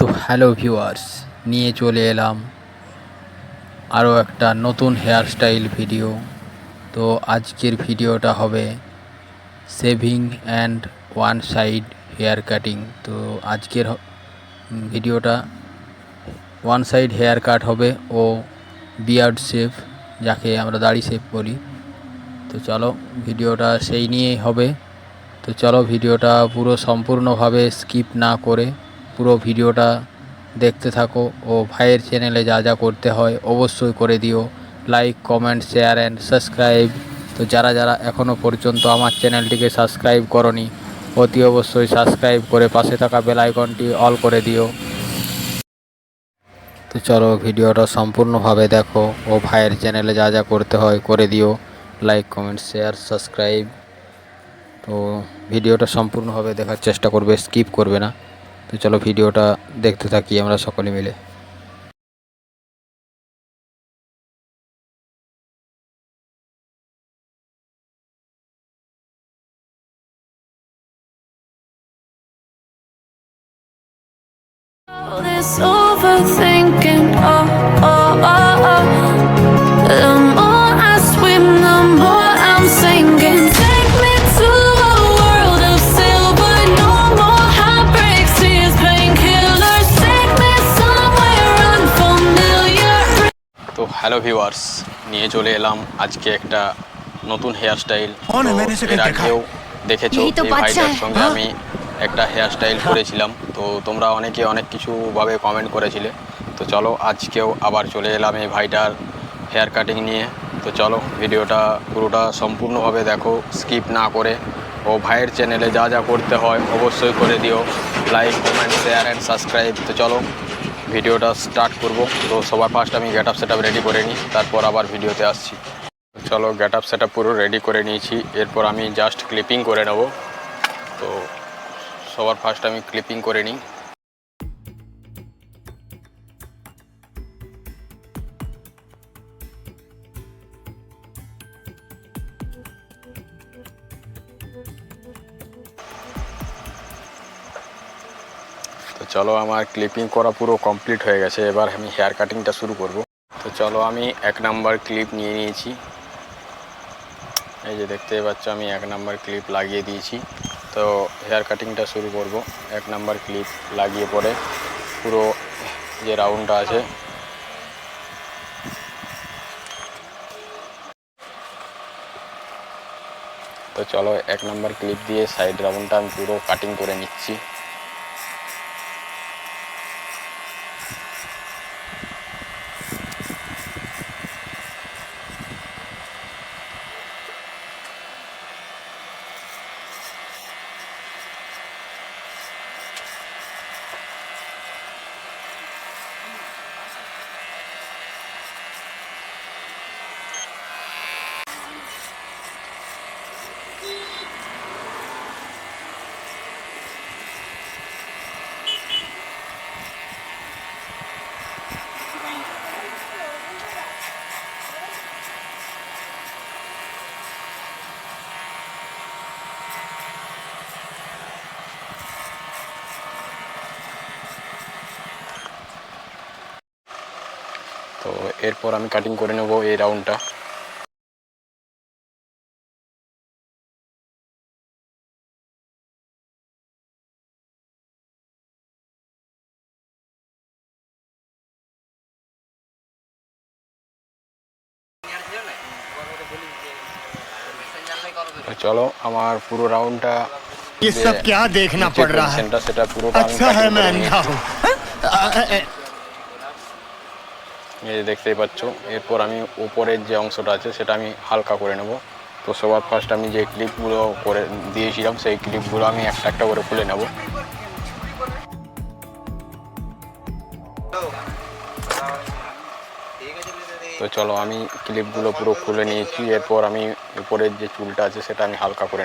তো hello viewers, নিয়ে চলে এলাম আরও একটা নতুন হেয়ারস্টাইল ভিডিও তো আজকের ভিডিওটা হবে shaving and one side hair cutting তো আজকের ভিডিওটা ওয়ান সাইড হেয়ার কাট হবে ও বিয়ার্ড শেভ যাকে আমরা দাড়ি শেভ বলি। তো চলো ভিডিওটা সেই নিয়েই হবে। তো চলো ভিডিওটা পুরো সম্পূর্ণভাবে স্কিপ না করে পুরো ভিডিওটা দেখতে থাকো ও ভাইয়ের চ্যানেলে যা যা করতে হয় অবশ্যই করে দিও। Like comment share and subscribe তো যারা যারা এখনও পর্যন্ত আমার চ্যানেলটিকে সাবস্ক্রাইব করনি, অতি অবশ্যই সাবস্ক্রাইব করে পাশে থাকা বেল আইকনটি অল করে দিও। তো চলো ভিডিওটা সম্পূর্ণভাবে দেখো ও ভাইয়ের চ্যানেলে যা যা করতে হয় করে দিও। লাইক কমেন্ট শেয়ার সাবস্ক্রাইব তো ভিডিওটা সম্পূর্ণভাবে দেখার চেষ্টা করবে স্কিপ করবে না। তো চলো ভিডিওটা দেখতে থাকি আমরা সকলে মিলে this overthinking, oh, oh, oh, oh. Hello viewers নিয়ে চলে এলাম আজকে একটা নতুন হেয়ারস্টাইল এর আগেও দেখেছ ভাইটার সঙ্গে আমি একটা হেয়ারস্টাইল করেছিলাম। তো তোমরা অনেকে অনেক কিছুভাবে কমেন্ট করেছিলে। তো চলো আজকেও আবার চলে এলাম এই ভাইটার হেয়ার কাটিং নিয়ে। তো চলো ভিডিওটা পুরোটা সম্পূর্ণভাবে দেখো স্কিপ না করে। ও ভাইয়ের চ্যানেলে যা যা করতে হয় অবশ্যই করে দিও। Like comment share and subscribe তো চলো ভিডিওটা স্টার্ট করব। তো সবার ফার্স্ট আমি গেট আপ সেট রেডি করে নিই, তারপর আবার ভিডিওতে আসছি। চলো গেট আপ সেট পুরো রেডি করে নিয়েছি। এরপর আমি জাস্ট ক্লিপিং করে নেব। তো সবার ফার্স্ট আমি ক্লিপিং করে নিই। তো চলো আমার ক্লিপিং করা পুরো কমপ্লিট হয়ে গেছে, এবার আমি হেয়ার কাটিংটা শুরু করব। তো চলো আমি এক নাম্বার ক্লিপ নিয়ে নিয়েছি। এই যে দেখতে পাচ্ছ, আমি এক নাম্বার ক্লিপ লাগিয়ে দিয়েছি। তো হেয়ার কাটিংটা শুরু করব, এক নাম্বার ক্লিপ লাগিয়ে পরে পুরো যে রাউন্ডটা আছে। তো চলো এক নাম্বার ক্লিপ দিয়ে সাইড রাউন্ডটা আমি পুরো কাটিং করে নিচ্ছি। তো এরপর আমি কাটিং করে নেব এই রাউন্ডটা তো চলো আমার পুরো রাউন্ডটা ये सब क्या देखना पड़ रहा है সেন্টার সেটা পুরোটা আমি अच्छा है cutting मैं করে নিয়েছি। अंधा हूँ এই যে দেখতেই পাচ্ছ, এরপর আমি উপরের যে অংশটা আছে সেটা আমি হালকা করে নেব। তো সবার ফার্স্ট আমি যে ক্লিপগুলো করে দিয়েছিলাম, সেই ক্লিপগুলো আমি একটা একটা করে খুলে নেব। তো চলো আমি ক্লিপগুলো পুরো খুলে নিয়েছি, এরপর আমি উপরের যে চুলটা আছে সেটা আমি হালকা করে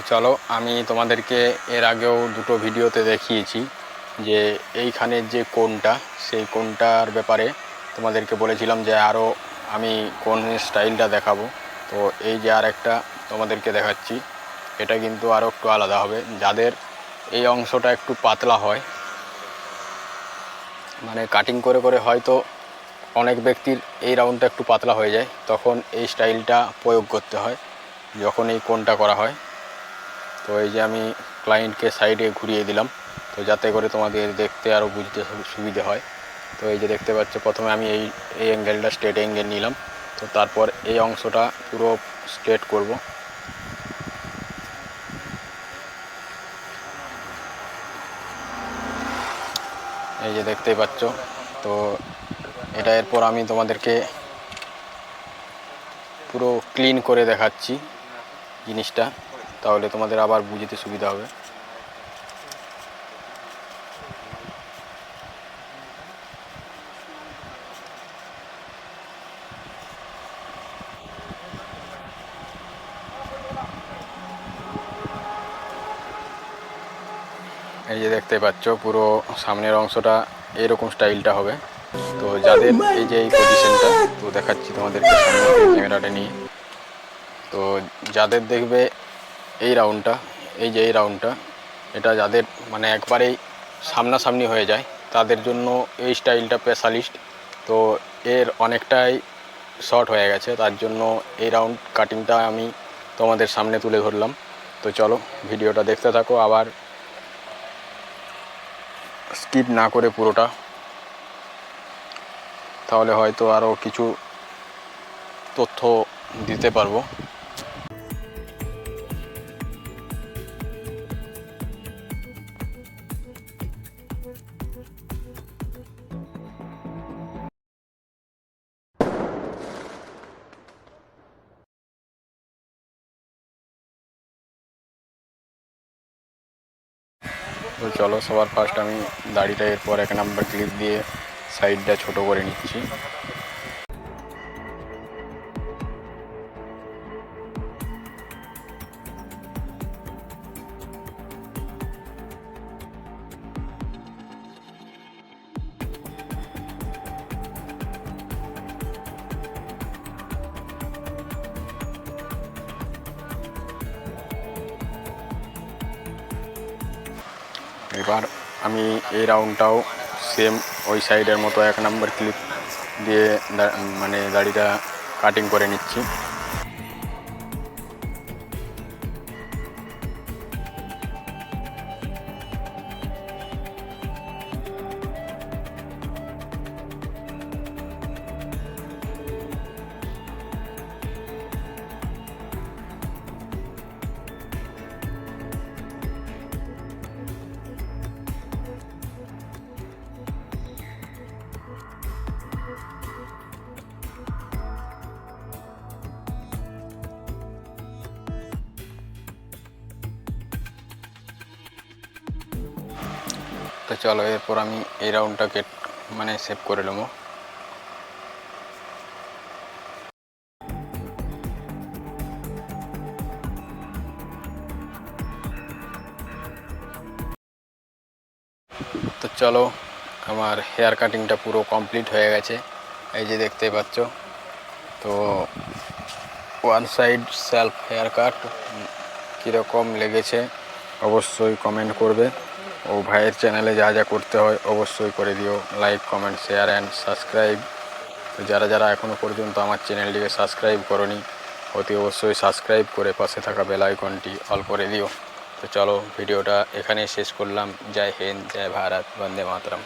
তো চলো, আমি তোমাদেরকে এর আগেও দুটো ভিডিওতে দেখিয়েছি যে এইখানের যে কোনটা সেই কোনটার ব্যাপারে তোমাদেরকে বলেছিলাম যে আরও আমি কোন স্টাইলটা দেখাবো। তো এই যে আর একটা তোমাদেরকে দেখাচ্ছি, এটা কিন্তু আরও একটু আলাদা হবে। যাদের এই অংশটা একটু পাতলা হয় মানে কাটিং করে করে হয়তো অনেক ব্যক্তির এই রাউন্ডটা একটু পাতলা হয়ে যায়, তখন এই স্টাইলটা প্রয়োগ করতে হয়, যখন এই কোনটা করা হয়। তো এই যে আমি ক্লায়েন্টকে সাইডে ঘুরিয়ে দিলাম, তো যাতে করে তোমাদের দেখতে আরও বুঝতে সুবিধে হয়। তো এই যে দেখতে পাচ্ছ, প্রথমে আমি এই এই অ্যাঙ্গেলটা স্ট্রেট অ্যাঙ্গেল নিলাম, তো তারপর এই অংশটা পুরো স্ট্রেট করব। এই যে দেখতেই পাচ্ছ, তো এটা এরপর আমি তোমাদেরকে পুরো ক্লিন করে দেখাচ্ছি জিনিসটা। তাহলে তোমাদের আবার বুঝতে সুবিধা হবে। এই যে দেখতে পাচ্ছ, পুরো সামনের অংশটা এরকম স্টাইলটা হবে। তো যাদের এই যে এই পজিশনটা তো দেখাচ্ছি তোমাদেরকে ক্যামেরাটা নিয়ে। তো যাদের দেখবে এই রাউন্ডটা এই যে এই রাউন্ডটা এটা যাদের মানে একবারেই সামনাসামনি হয়ে যায়, তাদের জন্য এই স্টাইলটা স্পেশালিস্ট তো এর অনেকটাই শর্ট হয়ে গেছে, তার জন্য এই রাউন্ড কাটিংটা আমি তোমাদের সামনে তুলে ধরলাম। তো চলো, ভিডিওটা দেখতে থাকো, আবার স্কিপ না করে পুরোটা। তাহলে হয়তো আরও কিছু তথ্য দিতে পারব। তো চলো, সবার ফার্স্ট আমি দাড়িটা এরপর এক নাম্বার ক্লিপ দিয়ে সাইডটা ছোট করে নিচ্ছি। এবার আমি এই রাউন্ডটাও সেম ওই সাইডের মতো এক নাম্বার ক্লিপ দিয়ে মানে দাড়িটা কাটিং করে নিচ্ছি। তো চলো, এরপর আমি এই রাউন্ডটাকে মানে সেভ করে নেব। তো চলো, আমার হেয়ার কাটিংটা পুরো কমপ্লিট হয়ে গেছে। এই যে দেখতে পাচ্ছ। তো one side self hair cut কীরকম লেগেছে, অবশ্যই কমেন্ট করবে। ও ভাইয়ের চ্যানেলে যা যা করতে হয় অবশ্যই করে দিও। Like comment share and subscribe তো যারা যারা এখনও পর্যন্ত আমার চ্যানেলটিকে সাবস্ক্রাইব করনি, অতি অবশ্যই সাবস্ক্রাইব করে পাশে থাকা বেল আইকনটি অল করে দিও। তো চলো, ভিডিওটা এখানেই শেষ করলাম। জয় হিন্দ, জয় ভারত, বন্দে মাতরম।